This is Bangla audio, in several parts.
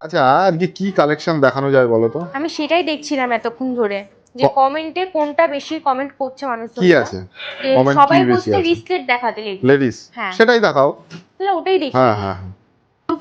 আচ্ছা আজকে কি কালেকশন দেখানো যায় বলো তো? আমি সেটাই দেখছিলাম এতক্ষণ ধরে যে কমেন্টে কোনটা বেশি কমেন্ট করছে মানুষ কি আছে? কমেন্ট সবাই বলছে রিসলেট দেখাতে লেগে লেডিস হ্যাঁ। সেটাই দেখাও। তাহলে ওটাই দেখি। হ্যাঁ হ্যাঁ হ্যাঁ।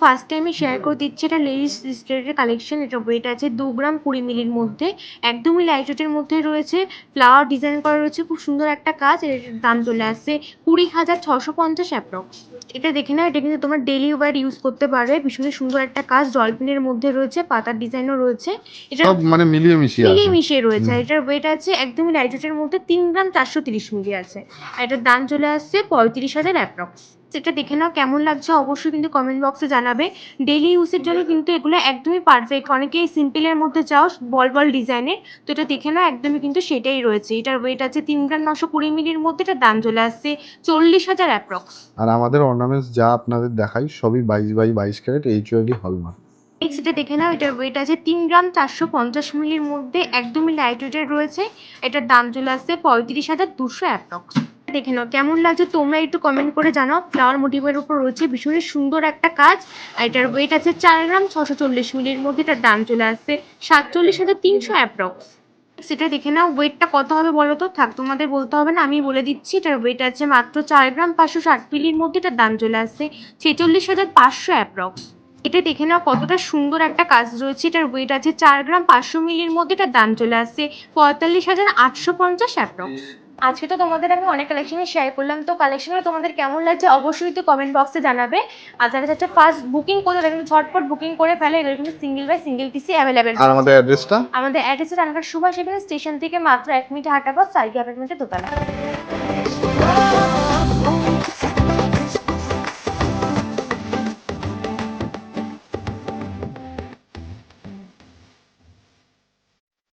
ফার্স্ট টাইমে শেয়ার করে দিচ্ছি এটা লেডিস রিস্টেটের কালেকশন এটা ওয়েট আছে দু গ্রাম কুড়ি মিলির মধ্যে। একদমই লাইট ওয়েটের মধ্যে রয়েছে ফ্লাওয়ার ডিজাইন করা রয়েছে খুব সুন্দর একটা কাজ এর দাম চলে আসছে কুড়ি হাজার ছশো পঞ্চাশ অ্যাপ্রক্স এটা দেখে না এটা কিন্তু তোমরা ডেলি ওয়ার ইউজ করতে পারবে ভীষণ সুন্দর একটা কাজ ডলফিনের মধ্যে রয়েছে পাতার ডিজাইনও রয়েছে। এটা মানে মিলিয়ে মিশিয়ে আছে। মিলিয়ে মিশিয়ে রয়েছে আর এটার ওয়েট আছে একদমই লাইট ওয়েটের মধ্যে তিন গ্রাম চারশো তিরিশ মিলি আছে। আর এটার দাম চলে আসছে পঁয়ত্রিশ হাজার অ্যাপ্রক্স সেটা দেখে নাও কেমন লাগছে অবশ্যই কিন্তু কমেন্ট বক্সে জানাবে। ডেলি ইউজের জন্য কিন্তু এগুলো একদমই পারফেক্ট অনেকেই সিম্পলের মধ্যে চাও বল বল ডিজাইনের তো এটা দেখে নাও একদমই কিন্তু সেটাই রয়েছে। এটার ওয়েট আছে তিন গ্রাম নশো কুড়ি মিলির মধ্যে এটা দাম চলে আসছে চল্লিশ হাজার অ্যাপ্রক্স আর আমাদের অর্নামেন্টস যা আপনাদের দেখাই সবই বাইশ বাই বাইশ carat H OD hallmark next এটা দেখে নাও এটার ওয়েট আছে তিন গ্রাম চারশো পঞ্চাশ মিলির মধ্যে একদমই লাইট ওয়েটের রয়েছে। এটার দাম চলে আসছে পঁয়ত্রিশ হাজার দুশো অ্যাপ্রক্স দেখে নাও। কেমন লাগছে তোমরা একটু কমেন্ট করে জানাও। ফ্লাওয়ার মোটিভের উপর রয়েছে ভীষণই সুন্দর একটা কাজ। আর এটার ওয়েট আছে চার গ্রাম ছশো চল্লিশ মিলির মধ্যে এটার দাম চলে আসছে সাতচল্লিশ হাজার তিনশো অ্যাপ্রক্স সেটা দেখে নাও ওয়েটটা কত হবে বলো তো? থাক, তোমাদের বলতে হবে না, আমি বলে দিচ্ছি, এটার ওয়েট আছে মাত্র চার গ্রাম পাঁচশো ষাট মিলির মধ্যে এটার দাম চলে আসছে ছেচল্লিশ হাজার পাঁচশো অ্যাপ্রক্স এটা দেখে নাও কতটা সুন্দর একটা কাজ রয়েছে, এটার ওয়েট আছে চার গ্রাম পাঁচশো মিলির মধ্যে এটার দাম চলে আসছে পঁয়তাল্লিশ হাজার আটশো পঞ্চাশ অ্যাপ্রক্স আজকে তো তোমাদের আমি অনেক কালেকশনই শেয়ার করলাম। তো কালেকশনগুলো তোমাদের কেমন লাগছে অবশ্যই তো কমেন্ট বক্সে জানাবে। আর যারা যাচ্ছে ফার্স্ট বুকিং করে তারা কিন্তু ঝটপট বুকিং করে ফেলে এগুলো কিন্তু single by single piece available আর আমাদের অ্যাড্রেসটা আমাদের অ্যাড্রেসটা রানাঘাট সুভাষ এখানে স্টেশন থেকে মাত্র এক মিনিট হাঁটা পথ সার্কি অ্যাপার্টমেন্টের দোতলা।